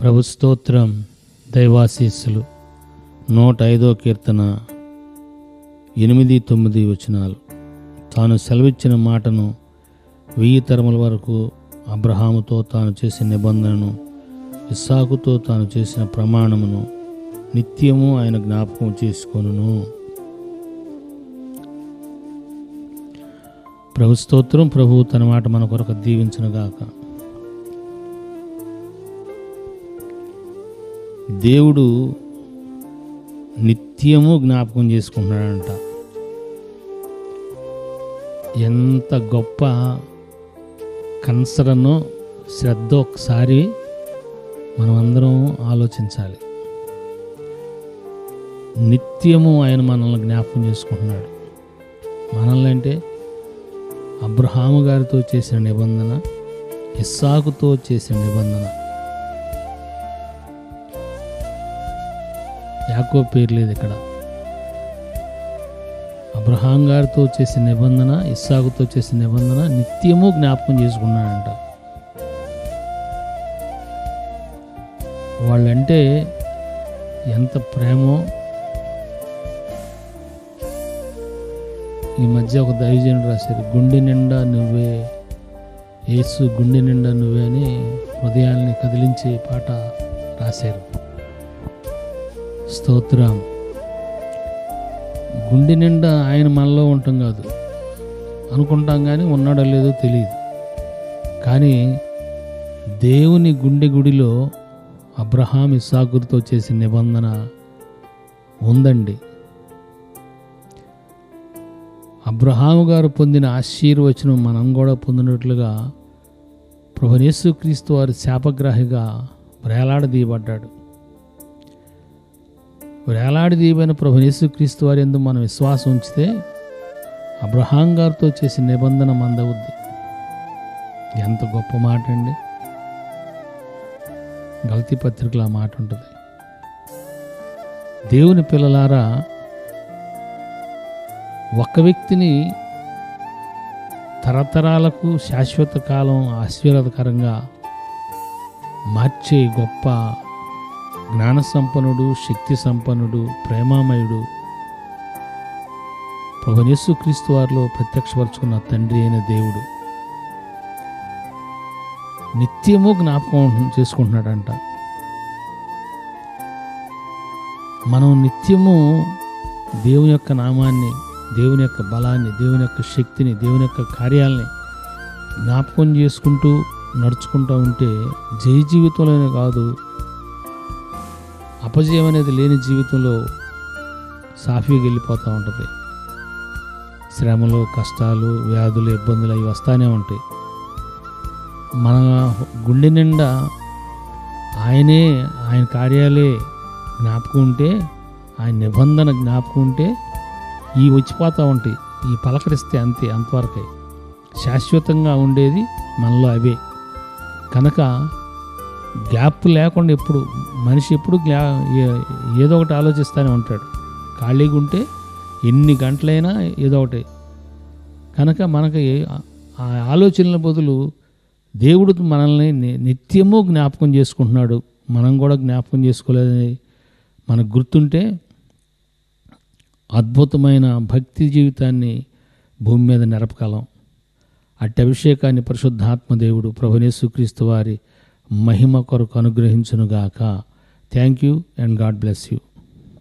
ప్రభు స్తోత్రం దైవాశీస్సులు. నూట ఐదో కీర్తన ఎనిమిది తొమ్మిది వచనాలు. తాను సెలవిచ్చిన మాటను వెయ్యి తరముల వరకు అబ్రహాముతో తాను చేసిన నిబంధనను ఇస్సాకుతో తాను చేసిన ప్రమాణమును నిత్యము ఆయన జ్ఞాపకం చేసుకొనును. ప్రభు స్తోత్రం ప్రభు తన మాట మన కొరకు దీవించునుగాక. దేవుడు నిత్యము జ్ఞాపకం చేసుకుంటున్నాడంట. ఎంత గొప్ప కన్సరను శ్రద్ధ ఒకసారి మనమందరం ఆలోచించాలి. నిత్యము ఆయన మనల్ని జ్ఞాపకం చేసుకుంటున్నాడు. మనల్ని అంటే అబ్రహాము గారితో చేసిన నిబంధన ఇస్సాకుతో చేసిన నిబంధన యాకో పేరు లేదు ఇక్కడ. అబ్రహాం గారితో చేసిన నిబంధన ఇస్సాకుతో చేసిన నిబంధన నిత్యము జ్ఞాపకం చేసుకున్నాడంట. వాళ్ళంటే ఎంత ప్రేమో. ఈ మధ్య ఒక దైవజనుడు రాశారు గుండె నిండా నువ్వే యేసు గుండె నిండా నువ్వే అని హృదయాల్ని కదిలించే పాట రాశారు. స్తోత్రం. గుండె నిండా ఆయన మనలో ఉంటాం కాదు. అనుకుంటాం కానీ ఉన్నాడో లేదో తెలియదు కానీ దేవుని గుండె గుడిలో అబ్రహాం ఇస్సాకులతో చేసిన నిబంధన ఉందండి. అబ్రహాము గారు పొందిన ఆశీర్వచనం మనం కూడా పొందినట్లుగా ప్రభునేసు క్రీస్తు వారి శాపగ్రాహిగా వేలాడదీయబడ్డాడు వేలాడి వేలాడదీయబడిన ప్రభునేసు క్రీస్తు వారి ఎందు మనం విశ్వాసం ఉంచితే అబ్రహాం గారితో చేసిన నిబంధన మందవుద్ది. ఎంత గొప్ప మాట అండి గల్తీ పత్రికలో ఆ మాట ఉంటుంది. దేవుని పిల్లలారా ఒక వ్యక్తిని తరతరాలకు శాశ్వత కాలం ఆశీర్వాదకరంగా మార్చే గొప్ప జ్ఞాన సంపన్నుడు శక్తి సంపన్నుడు ప్రేమామయుడు ప్రభునేసు క్రీస్తు వారిలో ప్రత్యక్షపరుచుకున్న తండ్రి అయిన దేవుడు. నిత్యము జ్ఞాపకం చేసుకుంటున్నాడంట. మనం నిత్యము దేవుని యొక్క నామాన్ని దేవుని యొక్క బలాన్ని దేవుని యొక్క శక్తిని దేవుని యొక్క కార్యాలని జ్ఞాపకం చేసుకుంటూ నడుచుకుంటూ ఉంటే జయ జీవితంలోనే కాదు అపజయం అనేది లేని జీవితంలో సాఫీగా వెళ్ళిపోతూ ఉంటుంది. శ్రమలు కష్టాలు వ్యాధులు ఇబ్బందులు అవి వస్తూనే ఉంటాయి. మన గుండె నిండా ఆయనే ఆయన కార్యాలే జ్ఞాపకం ఉంటే ఆయన నిబంధన జ్ఞాపకం ఉంటే ఈ వచ్చిపోతూ ఉంటాయి. ఈ పలకరిస్తే అంతే అంతవరకే. శాశ్వతంగా ఉండేది మనలో అవే. కనుక గ్యాప్ లేకుండా ఎప్పుడు మనిషి ఎప్పుడు గ్యా ఏదో ఒకటి ఆలోచిస్తూనే ఉంటాడు. ఖాళీగా ఉంటే ఎన్ని గంటలైనా ఏదో ఒకటి. కనుక మనకి ఆ ఆలోచనల బదులు దేవుడు మనల్ని నిత్యము జ్ఞాపకం చేసుకుంటున్నాడు. మనం కూడా జ్ఞాపకం చేసుకోలేదని మనకు గుర్తుంటే అద్భుతమైన భక్తి జీవితాన్ని భూమి మీద నెరపగలం. అట్టి అభిషేకాన్ని పరిశుద్ధాత్మ దేవుడు ప్రభునేసుక్రీస్తు వారి మహిమ కొరకు అనుగ్రహించునుగాక. Thank you and God bless you